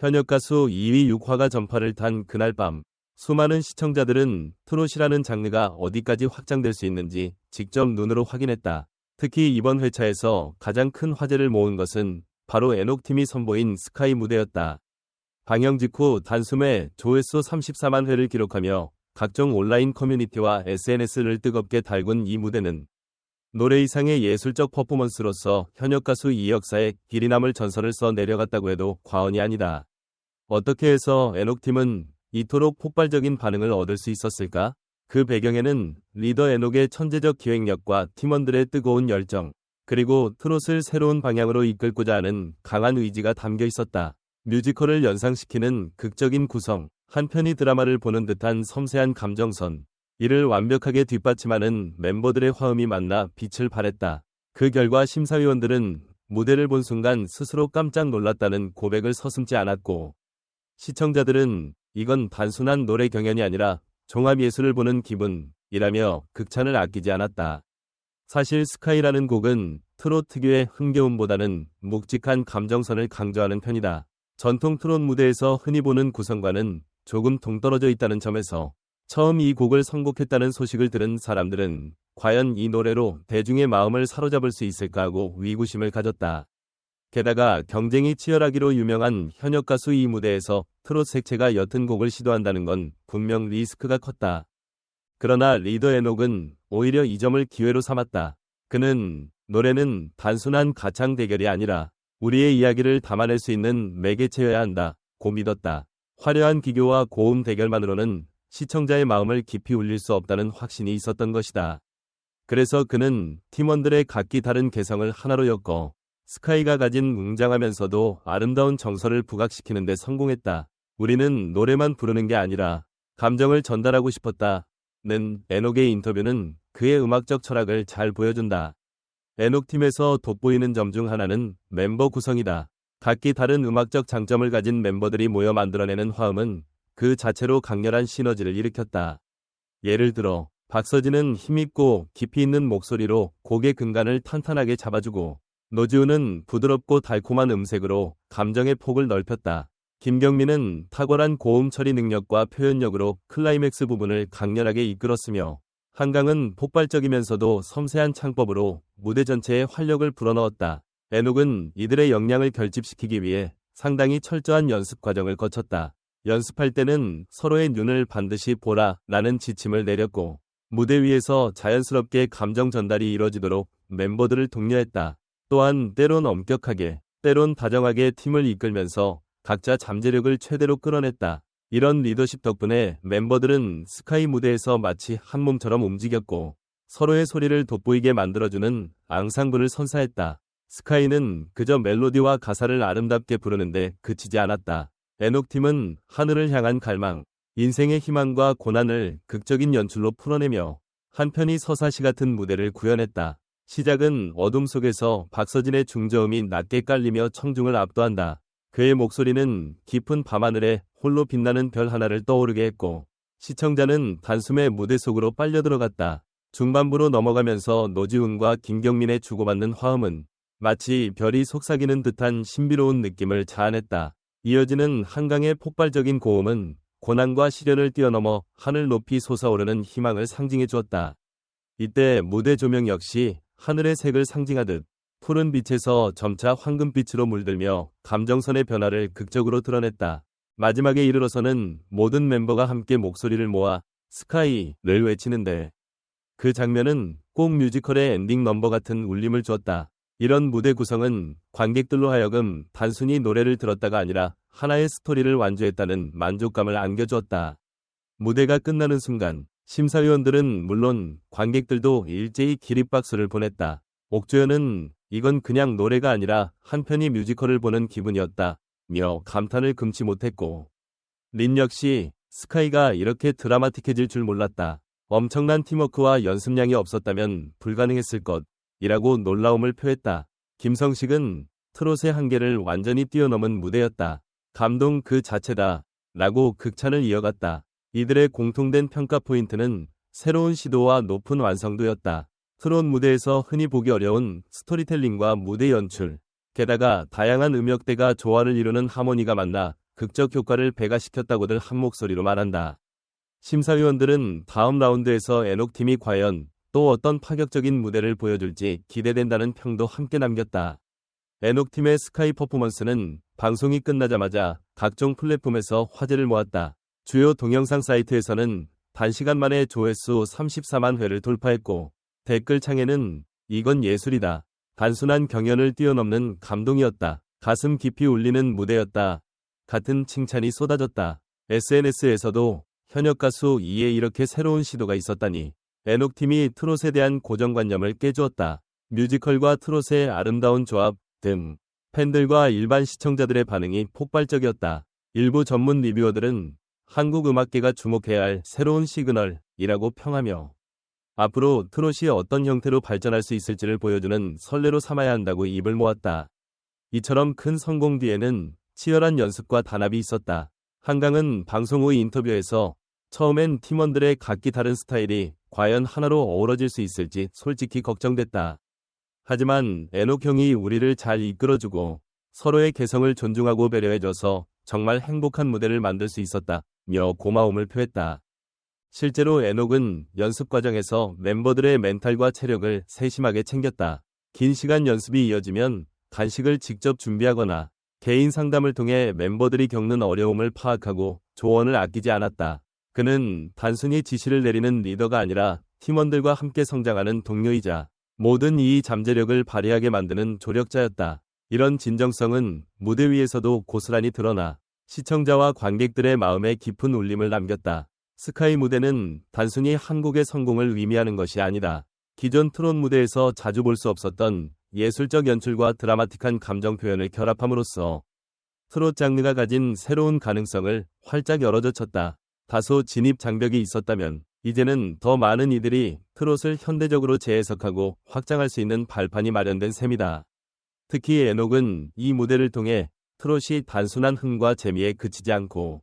현역 가수 2위 6화가 전파를 탄 그날 밤 수많은 시청자들은 트롯이라는 장르가 어디까지 확장될 수 있는지 직접 눈으로 확인했다. 특히 이번 회차에서 가장 큰 화제를 모은 것은 바로 에녹팀이 선보인 스카이 무대였다. 방영 직후 단숨에 조회수 34만 회를 기록하며 각종 온라인 커뮤니티와 SNS를 뜨겁게 달군 이 무대는 노래 이상의 예술적 퍼포먼스로서 현역 가수 이 역사에 길이 남을 전설을 써 내려갔다고 해도 과언이 아니다. 어떻게 해서 에녹팀은 이토록 폭발적인 반응을 얻을 수 있었을까? 그 배경에는 리더 에녹의 천재적 기획력과 팀원들의 뜨거운 열정, 그리고 트롯을 새로운 방향으로 이끌고자 하는 강한 의지가 담겨 있었다. 뮤지컬을 연상시키는 극적인 구성, 한편이 드라마를 보는 듯한 섬세한 감정선, 이를 완벽하게 뒷받침하는 멤버들의 화음이 만나 빛을 발했다. 그 결과 심사위원들은 무대를 본 순간 스스로 깜짝 놀랐다는 고백을 서슴지 않았고, 시청자들은 이건 단순한 노래 경연이 아니라 종합예술을 보는 기분이라며 극찬을 아끼지 않았다. 사실 스카이라는 곡은 트롯 특유의 흥겨움보다는 묵직한 감정선을 강조하는 편이다. 전통 트롯 무대에서 흔히 보는 구성과는 조금 동떨어져 있다는 점에서 처음 이 곡을 선곡했다는 소식을 들은 사람들은 과연 이 노래로 대중의 마음을 사로잡을 수 있을까 하고 위구심을 가졌다. 게다가 경쟁이 치열하기로 유명한 현역 가수 이 무대에서 트롯 색채가 옅은 곡을 시도한다는 건 분명 리스크가 컸다. 그러나 리더 에녹은 오히려 이 점을 기회로 삼았다. 그는 노래는 단순한 가창 대결이 아니라 우리의 이야기를 담아낼 수 있는 매개체여야 한다. 고 믿었다. 화려한 기교와 고음 대결만으로는 시청자의 마음을 깊이 울릴 수 없다는 확신이 있었던 것이다. 그래서 그는 팀원들의 각기 다른 개성을 하나로 엮어 스카이가 가진 웅장하면서도 아름다운 정서를 부각시키는 데 성공했다. 우리는 노래만 부르는 게 아니라 감정을 전달하고 싶었다. 는 에녹의 인터뷰는 그의 음악적 철학을 잘 보여준다. 에녹 팀에서 돋보이는 점 중 하나는 멤버 구성이다. 각기 다른 음악적 장점을 가진 멤버들이 모여 만들어내는 화음은 그 자체로 강렬한 시너지를 일으켰다. 예를 들어 박서진은 힘있고 깊이 있는 목소리로 곡의 근간을 탄탄하게 잡아주고 노지우는 부드럽고 달콤한 음색으로 감정의 폭을 넓혔다. 김경민은 탁월한 고음 처리 능력과 표현력으로 클라이맥스 부분을 강렬하게 이끌었으며 한강은 폭발적이면서도 섬세한 창법으로 무대 전체에 활력을 불어넣었다. 에녹은 이들의 역량을 결집시키기 위해 상당히 철저한 연습 과정을 거쳤다. 연습할 때는 서로의 눈을 반드시 보라 라는 지침을 내렸고 무대 위에서 자연스럽게 감정 전달이 이뤄지도록 멤버들을 독려했다. 또한 때론 엄격하게, 때론 다정하게 팀을 이끌면서 각자 잠재력을 최대로 끌어냈다. 이런 리더십 덕분에 멤버들은 스카이 무대에서 마치 한 몸처럼 움직였고 서로의 소리를 돋보이게 만들어주는 앙상블을 선사했다. 스카이는 그저 멜로디와 가사를 아름답게 부르는데 그치지 않았다. 에녹팀은 하늘을 향한 갈망, 인생의 희망과 고난을 극적인 연출로 풀어내며 한편이 서사시 같은 무대를 구현했다. 시작은 어둠 속에서 박서진의 중저음이 낮게 깔리며 청중을 압도한다. 그의 목소리는 깊은 밤하늘에 홀로 빛나는 별 하나를 떠오르게 했고 시청자는 단숨에 무대 속으로 빨려 들어갔다. 중반부로 넘어가면서 노지훈과 김경민의 주고받는 화음은 마치 별이 속삭이는 듯한 신비로운 느낌을 자아냈다. 이어지는 한강의 폭발적인 고음은 고난과 시련을 뛰어넘어 하늘 높이 솟아오르는 희망을 상징해 주었다. 이때 무대 조명 역시 하늘의 색을 상징하듯 푸른 빛에서 점차 황금빛으로 물들며 감정선의 변화를 극적으로 드러냈다. 마지막에 이르러서는 모든 멤버가 함께 목소리를 모아 스카이를 외치는데 그 장면은 꼭 뮤지컬의 엔딩 넘버 같은 울림을 주었다. 이런 무대 구성은 관객들로 하여금 단순히 노래를 들었다가 아니라 하나의 스토리를 완주했다는 만족감을 안겨주었다. 무대가 끝나는 순간 심사위원들은 물론 관객들도 일제히 기립박수를 보냈다. 옥조연은 이건 그냥 노래가 아니라 한편이 뮤지컬을 보는 기분이었다. 며 감탄을 금치 못했고 린 역시 스카이가 이렇게 드라마틱해질 줄 몰랐다. 엄청난 팀워크와 연습량이 없었다면 불가능했을 것이라고 놀라움을 표했다. 김성식은 트롯의 한계를 완전히 뛰어넘은 무대였다. 감동 그 자체다. 라고 극찬을 이어갔다. 이들의 공통된 평가 포인트는 새로운 시도와 높은 완성도였다. 트롯 무대에서 흔히 보기 어려운 스토리텔링과 무대 연출, 게다가 다양한 음역대가 조화를 이루는 하모니가 만나 극적 효과를 배가시켰다고들 한 목소리로 말한다. 심사위원들은 다음 라운드에서 에녹팀이 과연 또 어떤 파격적인 무대를 보여줄지 기대된다는 평도 함께 남겼다. 에녹팀의 스카이 퍼포먼스는 방송이 끝나자마자 각종 플랫폼에서 화제를 모았다. 주요 동영상 사이트에서는 단시간 만에 조회수 34만 회를 돌파했고 댓글창에는 이건 예술이다. 단순한 경연을 뛰어넘는 감동이었다. 가슴 깊이 울리는 무대였다. 같은 칭찬이 쏟아졌다. SNS에서도 현역 가수 이에 이렇게 새로운 시도가 있었다니. 에녹팀이 트롯에 대한 고정관념을 깨주었다. 뮤지컬과 트롯의 아름다운 조합 등 팬들과 일반 시청자들의 반응이 폭발적이었다. 일부 전문 리뷰어들은 한국 음악계가 주목해야 할 새로운 시그널이라고 평하며 앞으로 트롯이 어떤 형태로 발전할 수 있을지를 보여주는 선례로 삼아야 한다고 입을 모았다. 이처럼 큰 성공 뒤에는 치열한 연습과 단합이 있었다. 한강은 방송 후 인터뷰에서 처음엔 팀원들의 각기 다른 스타일이 과연 하나로 어우러질 수 있을지 솔직히 걱정됐다. 하지만 에녹 형이 우리를 잘 이끌어주고 서로의 개성을 존중하고 배려해줘서 정말 행복한 무대를 만들 수 있었다며 고마움을 표했다. 실제로 에녹은 연습 과정에서 멤버들의 멘탈과 체력을 세심하게 챙겼다. 긴 시간 연습이 이어지면 간식을 직접 준비하거나 개인 상담을 통해 멤버들이 겪는 어려움을 파악하고 조언을 아끼지 않았다. 그는 단순히 지시를 내리는 리더가 아니라 팀원들과 함께 성장하는 동료이자 모든 이 잠재력을 발휘하게 만드는 조력자였다. 이런 진정성은 무대 위에서도 고스란히 드러나 시청자와 관객들의 마음에 깊은 울림을 남겼다. 스카이 무대는 단순히 한국의 성공을 의미하는 것이 아니다. 기존 트롯 무대에서 자주 볼 수 없었던 예술적 연출과 드라마틱한 감정 표현을 결합함으로써 트롯 장르가 가진 새로운 가능성을 활짝 열어젖혔다. 다소 진입 장벽이 있었다면 이제는 더 많은 이들이 트롯을 현대적으로 재해석하고 확장할 수 있는 발판이 마련된 셈이다. 특히 에녹은 이 무대를 통해 트롯이 단순한 흥과 재미에 그치지 않고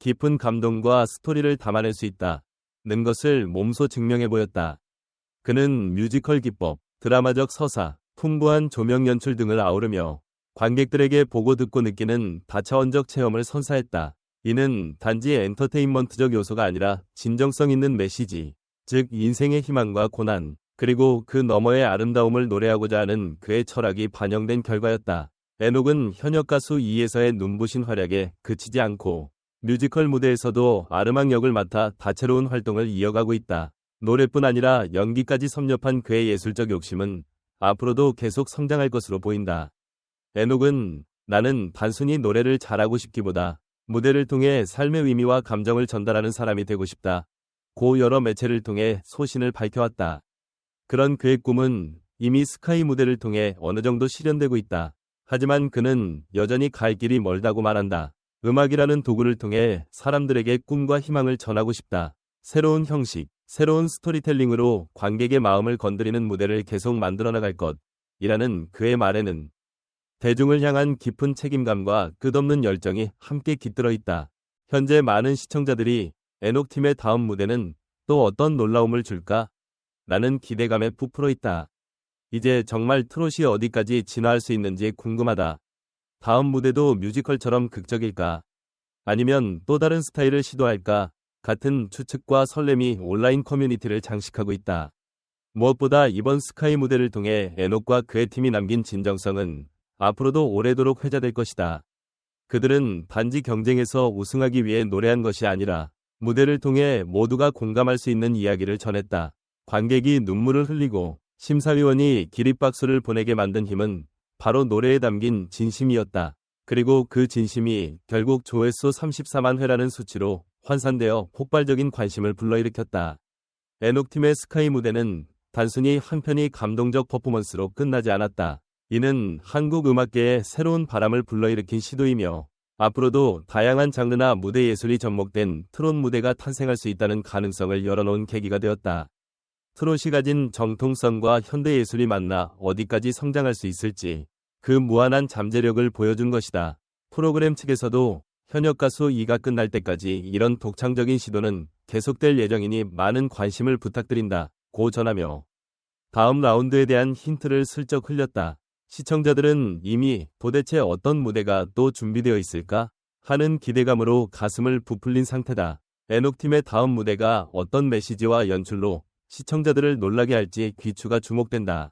깊은 감동과 스토리를 담아낼 수 있다 는 것을 몸소 증명해 보였다. 그는 뮤지컬 기법, 드라마적 서사, 풍부한 조명 연출 등을 아우르며 관객들에게 보고 듣고 느끼는 다차원적 체험을 선사했다. 이는 단지 엔터테인먼트적 요소가 아니라 진정성 있는 메시지, 즉 인생의 희망과 고난, 그리고 그 너머의 아름다움을 노래하고자 하는 그의 철학이 반영된 결과였다. 에녹은 현역 가수 이에서의 눈부신 활약에 그치지 않고 뮤지컬 무대에서도 아르망 역을 맡아 다채로운 활동을 이어가고 있다. 노래뿐 아니라 연기까지 섭렵한 그의 예술적 욕심은 앞으로도 계속 성장할 것으로 보인다. 에녹은 나는 단순히 노래를 잘하고 싶기보다 무대를 통해 삶의 의미와 감정을 전달하는 사람이 되고 싶다. 고 여러 매체를 통해 소신을 밝혀왔다. 그런 그의 꿈은 이미 스카이 무대를 통해 어느 정도 실현되고 있다. 하지만 그는 여전히 갈 길이 멀다고 말한다. 음악이라는 도구를 통해 사람들에게 꿈과 희망을 전하고 싶다. 새로운 형식, 새로운 스토리텔링으로 관객의 마음을 건드리는 무대를 계속 만들어 나갈 것. 이라는 그의 말에는 대중을 향한 깊은 책임감과 끝없는 열정이 함께 깃들어 있다. 현재 많은 시청자들이 에녹팀의 다음 무대는 또 어떤 놀라움을 줄까? 라는 기대감에 부풀어 있다. 이제 정말 트롯이 어디까지 진화할 수 있는지 궁금하다. 다음 무대도 뮤지컬처럼 극적일까? 아니면 또 다른 스타일을 시도할까? 같은 추측과 설렘이 온라인 커뮤니티를 장식하고 있다. 무엇보다 이번 스카이 무대를 통해 에녹과 그의 팀이 남긴 진정성은 앞으로도 오래도록 회자될 것이다. 그들은 단지 경쟁에서 우승하기 위해 노래한 것이 아니라 무대를 통해 모두가 공감할 수 있는 이야기를 전했다. 관객이 눈물을 흘리고 심사위원이 기립박수를 보내게 만든 힘은 바로 노래에 담긴 진심이었다. 그리고 그 진심이 결국 조회수 34만 회라는 수치로 환산되어 폭발적인 관심을 불러일으켰다. 에녹팀의 스카이 무대는 단순히 한편이 감동적 퍼포먼스로 끝나지 않았다. 이는 한국 음악계에 새로운 바람을 불러일으킨 시도이며 앞으로도 다양한 장르나 무대 예술이 접목된 트롯 무대가 탄생할 수 있다는 가능성을 열어놓은 계기가 되었다. 트롯이 가진 정통성과 현대 예술이 만나 어디까지 성장할 수 있을지 그 무한한 잠재력을 보여준 것이다. 프로그램 측에서도 현역 가수 2가 끝날 때까지 이런 독창적인 시도는 계속될 예정이니 많은 관심을 부탁드린다. 고 전하며 다음 라운드에 대한 힌트를 슬쩍 흘렸다. 시청자들은 이미 도대체 어떤 무대가 또 준비되어 있을까? 하는 기대감으로 가슴을 부풀린 상태다. 에녹팀의 다음 무대가 어떤 메시지와 연출로 시청자들을 놀라게 할지 귀추가 주목된다.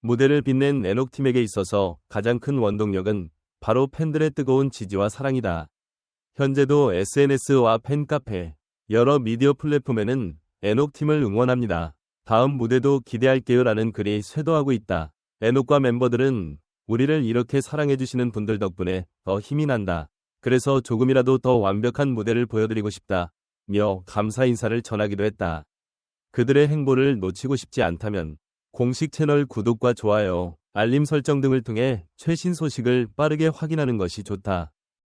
무대를 빛낸 에녹팀에게 있어서 가장 큰 원동력은 바로 팬들의 뜨거운 지지와 사랑이다. 현재도 SNS와 팬카페, 여러 미디어 플랫폼에는 에녹팀을 응원합니다. 다음 무대도 기대할게요 라는 글이 쇄도하고 있다. 에녹과 멤버들은 우리를 이렇게 사랑해주시는 분들 덕분에 더 힘이 난다. 그래서 조금이라도 더 완벽한 무대를 보여드리고 싶다. 며 감사 인사를 전하기도 했다. 그들의 행보를 놓치고 싶지 않다면 공식 채널 구독과 좋아요, 알림 설정 등을 통해 최신 소식을 빠르게 확인하는 것이 좋다.